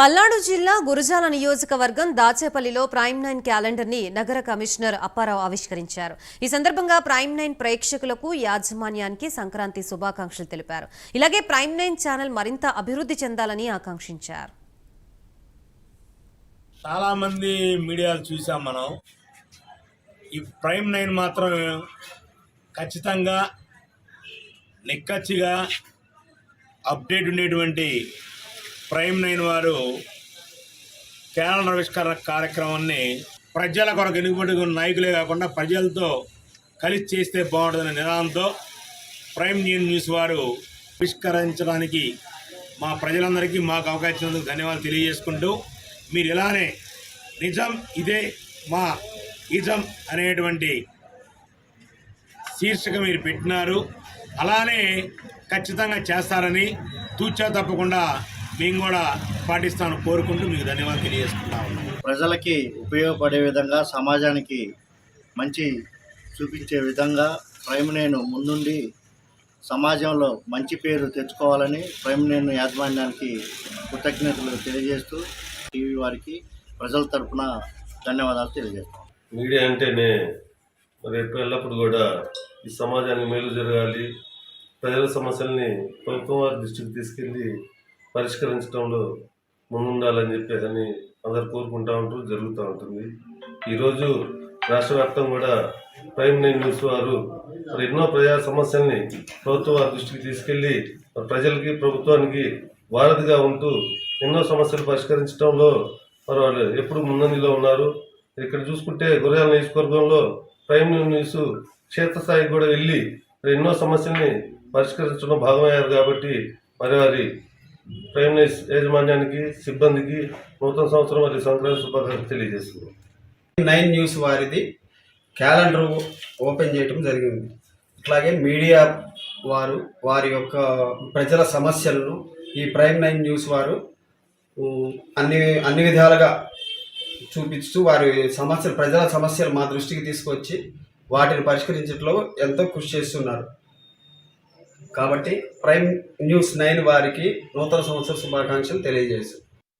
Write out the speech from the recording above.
పల్నాడు జిల్లా గురజాల నియోజకవర్గం దాచేపల్లిలో prime nine క్యాలెండర్ని నగర కమిషనర్ అప్పారావు ఆవిష్కరించారు. ఈ సందర్భంగా ప్రైమ్ నైన్ ప్రేక్షకులకు యాజమాన్యానికి సంక్రాంతి శుభాకాంక్షలు తెలిపారు. ఇలాగే ప్రైమ్ నైన్ ఛానల్ మరింత అభివృద్ధి చెందాలని ఆకాంక్షించారు. చాలా మంది మీడియాలు చూసాం మనం. ఈ ప్రైమ్ నైన్ మాత్రం ఖచ్చితంగా నిక్కచ్చిగా అప్డేట్ ఉండేటువంటి ప్రైమ్ నైన్ వారు క్యాలెండర్ ఆవిష్కరణ కార్యక్రమాన్ని ప్రజల కొరకు ఎన్నికబడి నాయకులే కాకుండా ప్రజలతో కలిసి చేస్తే బాగుంటుందనే నినాదంతో ప్రైమ్ నైన్ న్యూస్ వారు ఆవిష్కరించడానికి మా ప్రజలందరికీ మాకు అవకాశం ఇచ్చినందుకు ధన్యవాదాలు తెలియజేసుకుంటూ మీరు ఇలానే నిజం ఇదే మా ఇజం అనేటువంటి శీర్షిక మీరు పెట్టినారు. అలానే ఖచ్చితంగా చేస్తారని తూచా తప్పకుండా మేము కూడా పాటిస్తాను కోరుకుంటూ మీకు ధన్యవాదాలు తెలియజేసుకుంటా ఉన్నాను ప్రజలకి ఉపయోగపడే విధంగా సమాజానికి మంచి చూపించే విధంగా ప్రైమ్ నేను ముందుండి సమాజంలో మంచి పేరు తెచ్చుకోవాలని ప్రైమ్ నేను యాజమాన్యానికి కృతజ్ఞతలు తెలియజేస్తూ టీవీ వారికి ప్రజల తరపున ధన్యవాదాలు తెలియజేస్తాం. మీడియా అంటేనే మరి ఎప్పుడు ఎల్లప్పుడు కూడా ఈ సమాజానికి మేలు జరగాలి ప్రజల సమస్యల్ని ప్రభుత్వం వారి దృష్టికి తీసుకెళ్ళి పరిష్కరించడంలో ముందుండాలని చెప్పేదని అని అందరు కోరుకుంటా ఉంటారు జరుగుతూ ఉంటుంది. ఈరోజు రాష్ట్ర వ్యాప్తంగా కూడా ప్రైమ్ నైన్ న్యూస్ వారు మరి ఎన్నో ప్రజా సమస్యల్ని ప్రభుత్వ వారి దృష్టికి తీసుకెళ్ళి ప్రజలకి ప్రభుత్వానికి వారధిగా ఉంటూ ఎన్నో సమస్యలు పరిష్కరించడంలో మరి వాళ్ళు ఎప్పుడు ముందంజలో ఉన్నారు. ఇక్కడ చూసుకుంటే గురజాల నియోజకవర్గంలో ప్రైమ్ న్యూస్ క్షేత్రస్థాయికి కూడా వెళ్ళి మరి ఎన్నో సమస్యల్ని పరిష్కరించడం భాగమయ్యారు కాబట్టి మరి వారి ప్రైమ్ న్యూస్ యాజమాన్యానికి సిబ్బందికి నూతన సంవత్సరం మరియు సంక్రాంతి శుభాకాంక్షలు తెలియజేస్తున్నాం. నైన్ న్యూస్ వారిది క్యాలెండర్ ఓపెన్ చేయటం జరిగింది. అట్లాగే మీడియా వారు వారి యొక్క ప్రజల సమస్యలను ఈ ప్రైమ్ నైన్ న్యూస్ వారు అన్ని అన్ని విధాలుగా చూపిస్తూ వారి సమస్యలు ప్రజల సమస్యలు మా దృష్టికి తీసుకొచ్చి వాటిని పరిష్కరించడంలో ఎంతో కృషి చేస్తున్నారు. కాబట్టి ప్రైమ్ న్యూస్ నైన్ వారికి నూతన సంవత్సర శుభాకాంక్షలు తెలియజేశారు